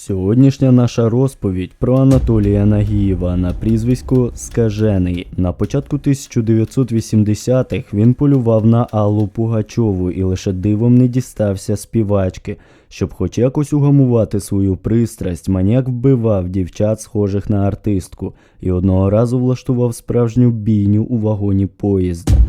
Сьогоднішня наша розповідь про Анатолія Нагієва на прізвисько Скажений. На початку 1980-х він полював на Аллу Пугачову і лише дивом не дістався співачки. Щоб хоч якось угамувати свою пристрасть, маніяк вбивав дівчат, схожих на артистку, і одного разу влаштував справжню бійню у вагоні поїзда.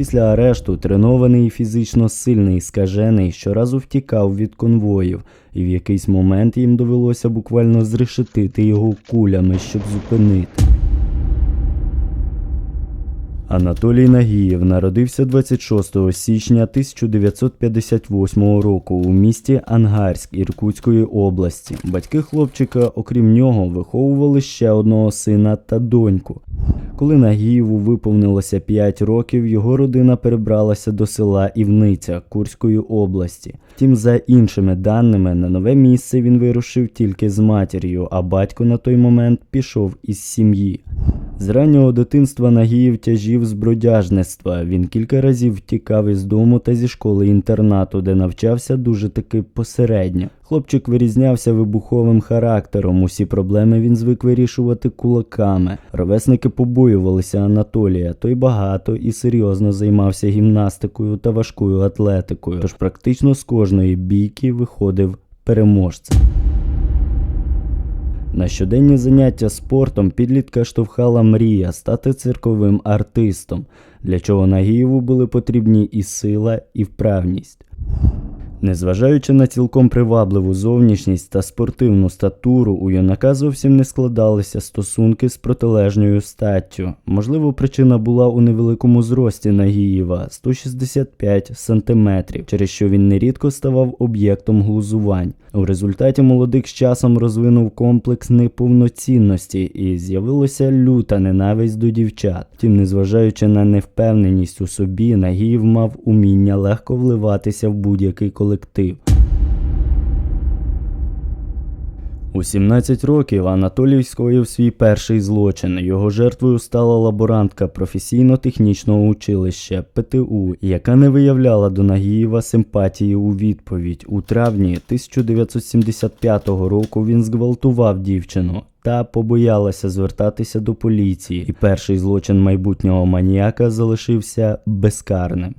Після арешту тренований і фізично сильний скажений щоразу втікав від конвоїв, і в якийсь момент їм довелося буквально зрешетити його кулями, щоб зупинити. Анатолій Нагієв народився 26 січня 1958 року у місті Ангарськ Іркутської області. Батьки хлопчика, окрім нього, виховували ще одного сина та доньку. Коли Нагієву виповнилося 5 років, його родина перебралася до села Івниця Курської області. Втім, за іншими даними, на нове місце він вирушив тільки з матір'ю, а батько на той момент пішов із сім'ї. З раннього дитинства Нагіїв тяжів з бродяжництва. Він кілька разів втікав із дому та зі школи інтернату, де навчався дуже таки посередньо. Хлопчик вирізнявся вибуховим характером. Усі проблеми він звик вирішувати кулаками. Ровесники побоювалися Анатолія. Той багато і серйозно займався гімнастикою та важкою атлетикою. Тож практично з кожної бійки виходив переможцем. На щоденні заняття спортом підлітка штовхала мрія стати цирковим артистом, для чого Нагієву були потрібні і сила, і вправність. Незважаючи на цілком привабливу зовнішність та спортивну статуру, у юнака зовсім не складалися стосунки з протилежною статтю. Можливо, причина була у невеликому зрості Нагієва 165 см, через що він нерідко ставав об'єктом глузувань. У результаті молодик з часом розвинув комплекс неповноцінності і з'явилася люта ненависть до дівчат. Втім, незважаючи на невпевненість у собі, Нагіїв мав уміння легко вливатися в будь-який колектив. У 17 років Анатолій скоїв свій перший злочин. Його жертвою стала лаборантка професійно-технічного училища ПТУ, яка не виявляла до Нагієва симпатії у відповідь. У травні 1975 року він зґвалтував дівчину. Та побоялася звертатися до поліції, і перший злочин майбутнього маніяка залишився безкарним.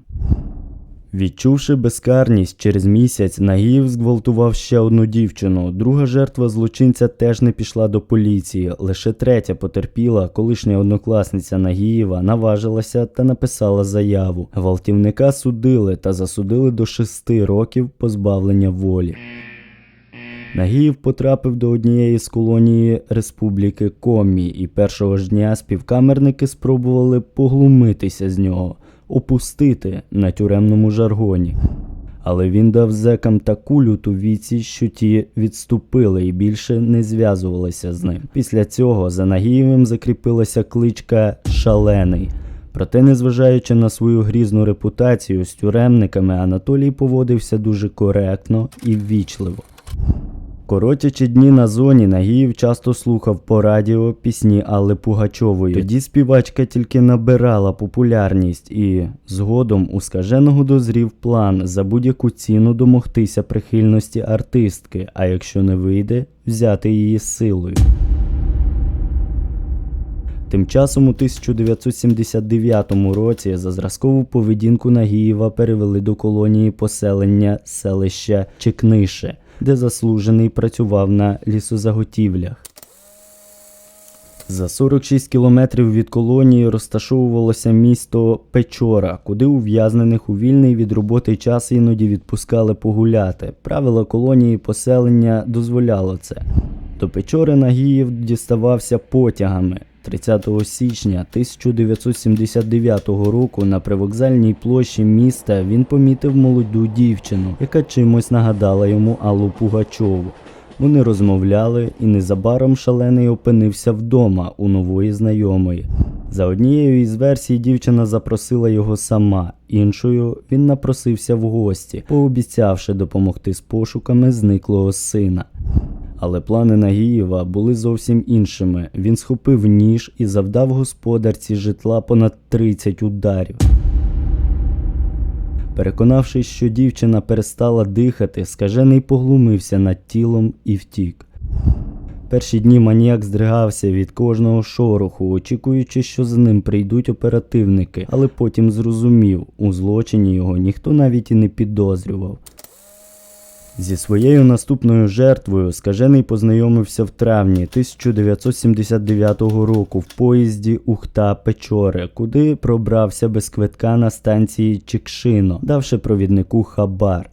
Відчувши безкарність, через місяць Нагіїв зґвалтував ще одну дівчину. Друга жертва злочинця теж не пішла до поліції. Лише третя потерпіла, колишня однокласниця Нагієва наважилася та написала заяву. Гвалтівника судили та засудили до шести років позбавлення волі. Нагіїв потрапив до однієї з колонії Республіки Комі, і першого ж дня співкамерники спробували поглумитися з нього, опустити на тюремному жаргоні. Але він дав зекам таку люту віці, що ті відступили і більше не зв'язувалися з ним. Після цього за Нагієвим закріпилася кличка Шалений. Проте, незважаючи на свою грізну репутацію з тюремниками, Анатолій поводився дуже коректно і ввічливо. Коротячи дні на зоні, Нагіїв часто слухав по радіо пісні Алли Пугачової. Тоді співачка тільки набирала популярність і згодом у скаженого дозрів план за будь-яку ціну домогтися прихильності артистки, а якщо не вийде, взяти її силою. Тим часом у 1979 році за зразкову поведінку Нагієва перевели до колонії поселення селища Чекнише, де заслужений працював на лісозаготівлях. За 46 кілометрів від колонії розташовувалося місто Печора, куди ув'язнених у вільний від роботи час іноді відпускали погуляти. Правила колонії поселення дозволяло це. До Печори Нагіїв діставався потягами. 30 січня 1979 року на привокзальній площі міста він помітив молоду дівчину, яка чимось нагадала йому Аллу Пугачову. Вони розмовляли, і незабаром шалений опинився вдома у нової знайомої. За однією із версій дівчина запросила його сама, іншою він напросився в гості, пообіцявши допомогти з пошуками зниклого сина. Але плани Нагієва були зовсім іншими. Він схопив ніж і завдав господарці житла понад 30 ударів. Переконавшись, що дівчина перестала дихати, скажений поглумився над тілом і втік. Перші дні маніяк здригався від кожного шороху, очікуючи, що за ним прийдуть оперативники, але потім зрозумів, у злочині його ніхто навіть і не підозрював. Зі своєю наступною жертвою скажений познайомився в травні 1979 року в поїзді Ухта Печори, куди пробрався без квитка на станції Чикшино, давши провіднику хабар.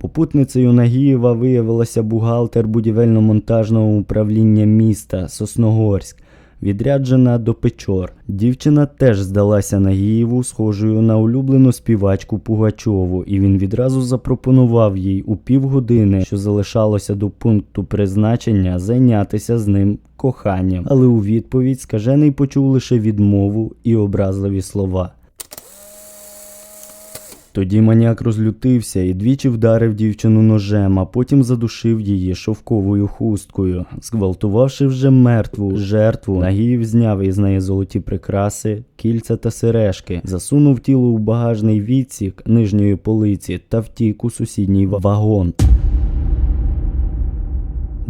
Попутницею Нагієва виявилася бухгалтер будівельно-монтажного управління міста Сосногорськ, відряджена до Печор. Дівчина теж здалася Нагієву, схожою на улюблену співачку Пугачову, і він відразу запропонував їй у півгодини, що залишалося до пункту призначення, зайнятися з ним коханням. Але у відповідь скажений почув лише відмову і образливі слова. Тоді маніак розлютився і двічі вдарив дівчину ножем, а потім задушив її шовковою хусткою. Зґвалтувавши вже мертву жертву, Нагіїв зняв із неї золоті прикраси, кільця та сережки, засунув тіло у багажний відсік нижньої полиці та втік у сусідній вагон.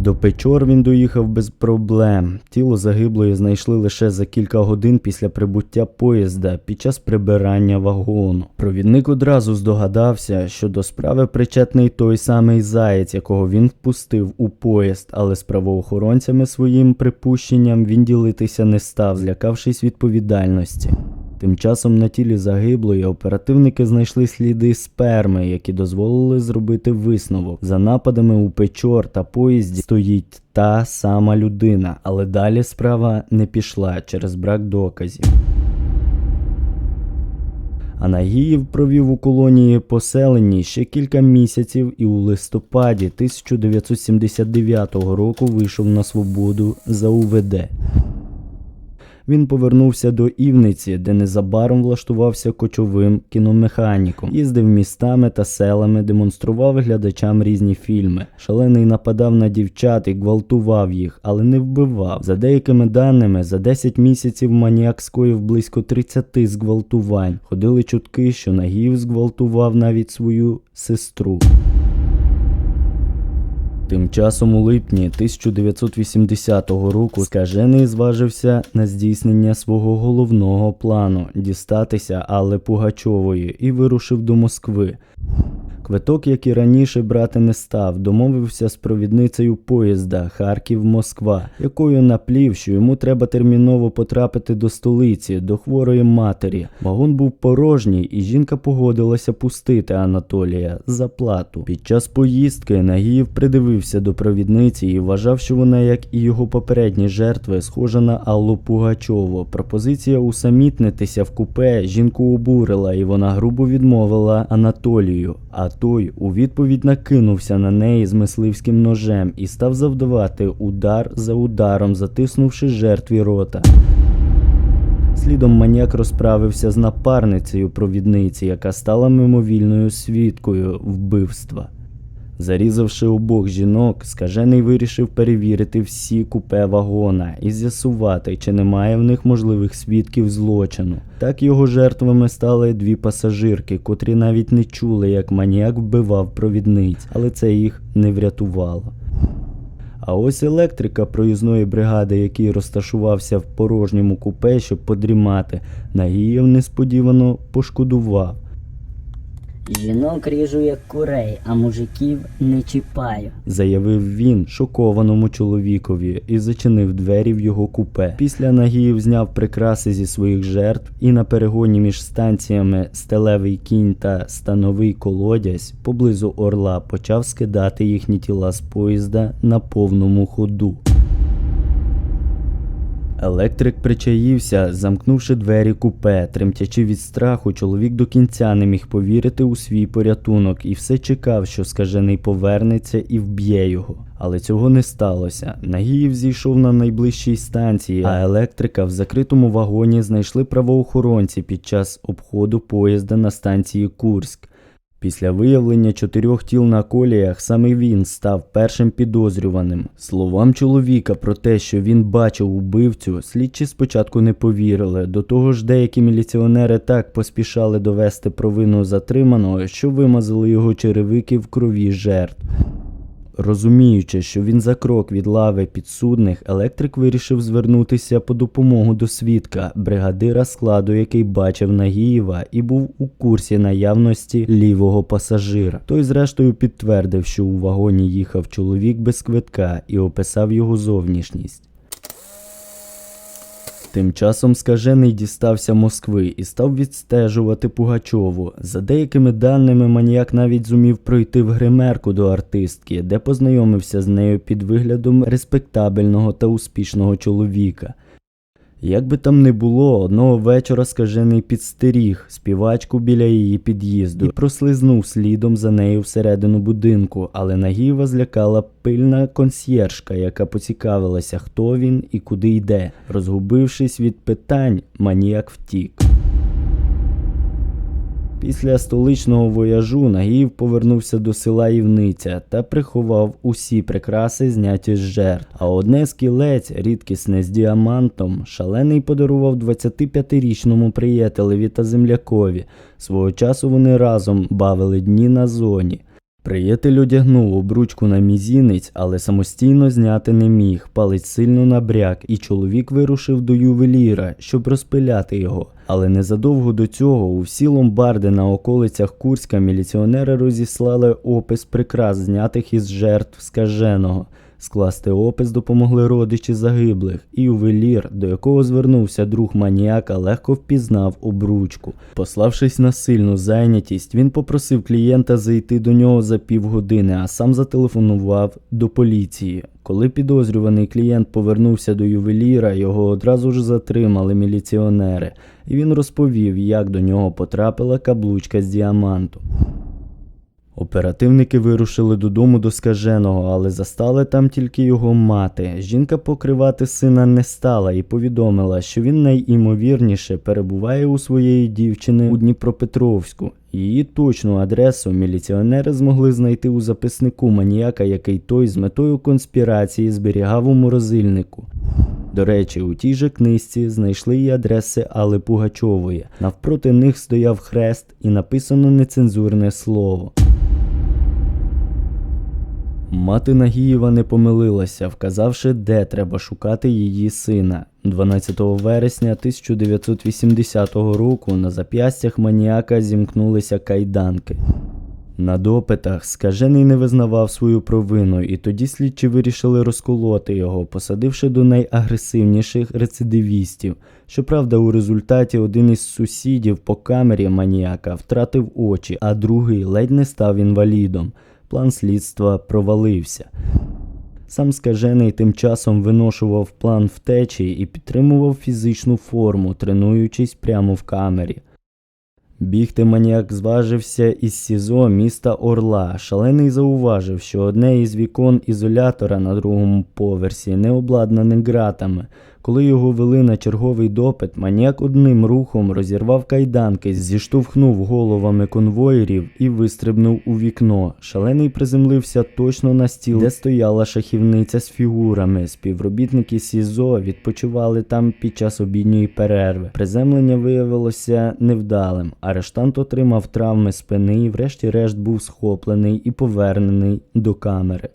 До Печор він доїхав без проблем. Тіло загиблої знайшли лише за кілька годин після прибуття поїзда під час прибирання вагону. Провідник одразу здогадався, що до справи причетний той самий заєць, якого він впустив у поїзд, але з правоохоронцями своїм припущенням він ділитися не став, злякавшись відповідальності. Тим часом на тілі загиблої оперативники знайшли сліди сперми, які дозволили зробити висновок. За нападами у печор та поїзді стоїть та сама людина, але далі справа не пішла через брак доказів. Анагіїв провів у колонії поселенні ще кілька місяців і у листопаді 1979 року вийшов на свободу за УВД. Він повернувся до Івниці, де незабаром влаштувався кочовим кіномеханіком, їздив містами та селами, демонстрував глядачам різні фільми. Шалений нападав на дівчат і гвалтував їх, але не вбивав. За деякими даними, за 10 місяців маніяк скоїв близько 30 зґвалтувань. Ходили чутки, що Нагіїв зґвалтував навіть свою сестру. Тим часом у липні 1980 року скажений зважився на здійснення свого головного плану дістатися Алли Пугачової і вирушив до Москви. Квиток, як і раніше, брати не став, домовився з провідницею поїзда Харків-Москва, якою наплів, що йому треба терміново потрапити до столиці, до хворої матері. Вагон був порожній, і жінка погодилася пустити Анатолія за плату. Під час поїздки Нагіїв придивився до провідниці і вважав, що вона, як і його попередні жертви, схожа на Аллу Пугачову. Пропозиція усамітнитися в купе жінку обурила, і вона грубо відмовила Анатолію. А той у відповідь накинувся на неї з мисливським ножем і став завдавати удар за ударом, затиснувши жертві рота. Слідом маніяк розправився з напарницею провідниці, яка стала мимовільною свідкою вбивства. Зарізавши обох жінок, скажений вирішив перевірити всі купе вагона і з'ясувати, чи немає в них можливих свідків злочину. Так його жертвами стали дві пасажирки, котрі навіть не чули, як маніяк вбивав провідниць, але це їх не врятувало. А ось електрика проїзної бригади, який розташувався в порожньому купе, щоб подрімати, Нагієв несподівано пошкодував. Жінок ріжу як курей, а мужиків не чіпаю. заявив він шокованому чоловікові і зачинив двері в його купе. Після Нагіїв зняв прикраси зі своїх жертв і на перегоні між станціями Стелевий кінь та Становий колодязь поблизу Орла почав скидати їхні тіла з поїзда на повному ходу. Електрик причаївся, замкнувши двері купе, тремтячи від страху, чоловік до кінця не міг повірити у свій порятунок і все чекав, що скажений повернеться і вб'є його. Але цього не сталося. Нагіїв зійшов на найближчій станції, а електрика в закритому вагоні знайшли правоохоронці під час обходу поїзда на станції Курськ. Після виявлення чотирьох тіл на коліях саме він став першим підозрюваним. Словам чоловіка про те, що він бачив убивцю, слідчі спочатку не повірили. До того ж, деякі міліціонери так поспішали довести провину затриманого, що вимазали його черевики в крові жертв. Розуміючи, що він за крок від лави підсудних, електрик вирішив звернутися по допомогу до свідка, бригадира складу, який бачив Нагієва і був у курсі наявності лівого пасажира. Той, зрештою, підтвердив, що у вагоні їхав чоловік без квитка і описав його зовнішність. Тим часом скажений дістався Москви і став відстежувати Пугачову. За деякими даними, маніяк навіть зумів пройти в гримерку до артистки, де познайомився з нею під виглядом респектабельного та успішного чоловіка. Як би там не було, одного вечора скажений підстеріг співачку біля її під'їзду і прослизнув слідом за нею всередину будинку, але Нагіва злякала пильна консьєржка, яка поцікавилася, хто він і куди йде. Розгубившись від питань, маніяк втік. Після столичного вояжу нагів повернувся до села Івниця та приховав усі прикраси, зняті з жертв. А одне з кілець, рідкісне з діамантом, шалений подарував 25-річному приятелеві та землякові. Свого часу вони разом бавили дні на зоні. Приятель одягнув обручку на мізінець, але самостійно зняти не міг. Палець сильно набряк, і чоловік вирушив до ювеліра, щоб розпиляти його. Але незадовго до цього у всі ломбарди на околицях Курська міліціонери розіслали опис прикрас, знятих із жертв скаженого. Скласти опис допомогли родичі загиблих, і ювелір, до якого звернувся друг маніяка, легко впізнав обручку. Пославшись на сильну зайнятість, він попросив клієнта зайти до нього за півгодини, а сам зателефонував до поліції. Коли підозрюваний клієнт повернувся до ювеліра, його одразу ж затримали міліціонери, і він розповів, як до нього потрапила каблучка з діаманту. Оперативники вирушили додому до скаженого, але застали там тільки його мати. Жінка покривати сина не стала і повідомила, що він найімовірніше перебуває у своєї дівчини у Дніпропетровську. Її точну адресу міліціонери змогли знайти у записнику маніяка, який той з метою конспірації зберігав у морозильнику. До речі, у тій же книжці знайшли і адреси Алли Пугачової. Навпроти них стояв хрест і написано нецензурне слово. Мати Нагієва не помилилася, вказавши, де треба шукати її сина. 12 вересня 1980 року на зап'ястях маніяка зімкнулися кайданки. На допитах скажений не визнавав свою провину, і тоді слідчі вирішили розколоти його, посадивши до найагресивніших рецидивістів. Щоправда, у результаті один із сусідів по камері маніяка втратив очі, а другий ледь не став інвалідом. План слідства провалився. Сам скажений тим часом виношував план втечі і підтримував фізичну форму, тренуючись прямо в камері. Бігти маніяк зважився із СІЗО міста Орла. Шалений зауважив, що одне із вікон ізолятора на другому поверсі не обладнане ґратами. Коли його вели на черговий допит, маніяк одним рухом розірвав кайданки, зіштовхнув головами конвоїрів і вистрибнув у вікно. Шалений приземлився точно на стіл, де стояла шахівниця з фігурами. Співробітники СІЗО відпочивали там під час обідньої перерви. Приземлення виявилося невдалим. Арештант отримав травми спини і, врешті-решт, був схоплений і повернений до камери.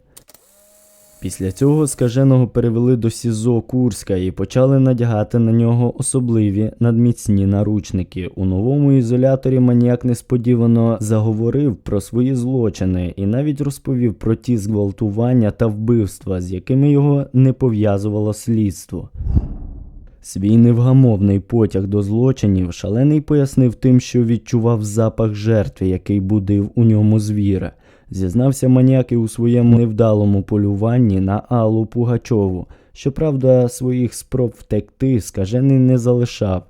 Після цього скаженого перевели до СІЗО Курська і почали надягати на нього особливі надміцні наручники. У новому ізоляторі маніяк несподівано заговорив про свої злочини і навіть розповів про ті зґвалтування та вбивства, з якими його не пов'язувало слідство. Свій невгамовний потяг до злочинів шалений пояснив тим, що відчував запах жертви, який будив у ньому звіра. Зізнався маніяк і у своєму невдалому полюванні на Аллу Пугачову. Щоправда, своїх спроб втекти скажений не залишав.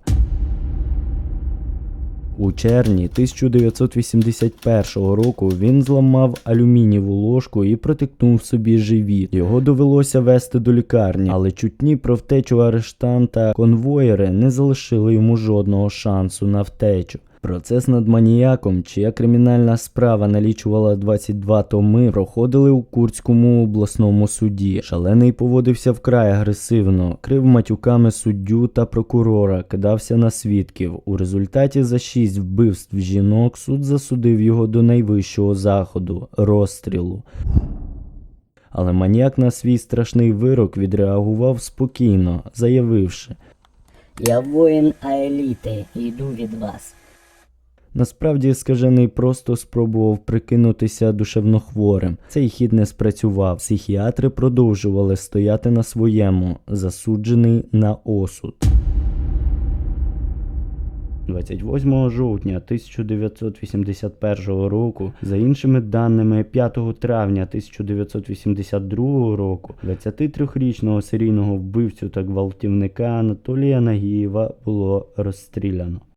У червні 1981 року він зламав алюмінієву ложку і протикнув собі живіт. Його довелося вести до лікарні, але чутні про втечу арештанта конвоєри не залишили йому жодного шансу на втечу. Процес над маніяком, чия кримінальна справа налічувала 22 томи, проходили у Курському обласному суді. Шалений поводився вкрай агресивно, крив матюками суддю та прокурора, кидався на свідків. У результаті за шість вбивств жінок суд засудив його до найвищого заходу розстрілу. Але маніяк на свій страшний вирок відреагував спокійно, заявивши: Я воїн Аеліти, йду від вас. Насправді скажений просто спробував прикинутися душевнохворим. Цей хід не спрацював. Психіатри продовжували стояти на своєму, засуджений на осуд. 28 жовтня 1981 року, за іншими даними 5 травня 1982 року, 23-річного серійного вбивцю та гвалтівника Анатолія Нагієва було розстріляно.